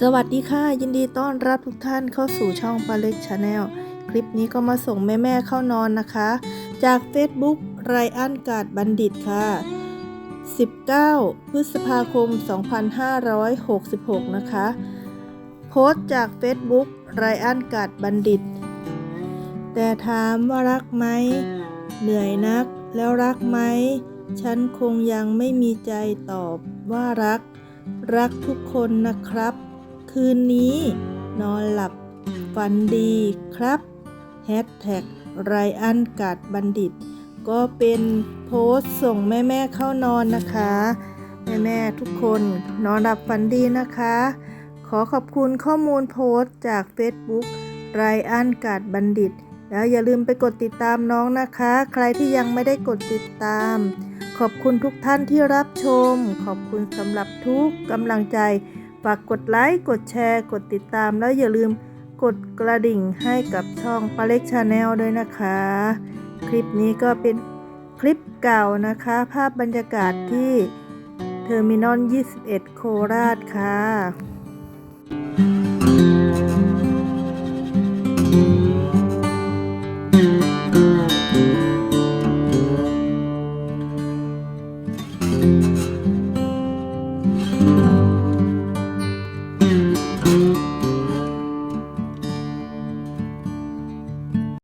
สวัสดีค่ะ ยินดีต้อนรับทุกท่านเข้าสู่ช่องปาเล็กชาแนลคลิปนี้ก็มาส่งแม่ ๆ เข้านอนนะคะ จาก Facebook ไรอันกาดบัณฑิตค่ะ 19 พฤษภาคม 2566 นะคะ โพสต์จาก Facebook ไรอันกาดบัณฑิต แต่ถามว่ารักไหม เหนื่อยนักแล้วรักไหม ฉันคงยังไม่มีใจตอบว่ารัก รักทุกคนนะครับ คืนนี้ นอนหลับฝันดีครับแฮชแท็กไรอันกาดบัณฑิต ก็เป็นโพสต์ส่งแม่ๆเข้านอนนะคะ แม่ๆทุกคนนอนหลับฝันดีนะคะ ขอขอบคุณข้อมูลโพสต์จาก Facebook ไรอันกาดบัณฑิต แล้วอย่าลืมไปกดติดตามน้องนะคะ ใครที่ยังไม่ได้กดติดตาม ขอบคุณทุกท่านที่รับชม ขอบคุณสำหรับทุกกำลังใจ ฝากกดไลค์ กดแชร์ กดติดตามแล้วอย่าลืมกดกระดิ่งให้กับช่องปาเล็กชาแนลด้วยนะคะ คลิปนี้ก็เป็นคลิปเก่านะคะ ภาพบรรยากาศที่เทอร์มินอล 21 โคราชค่ะ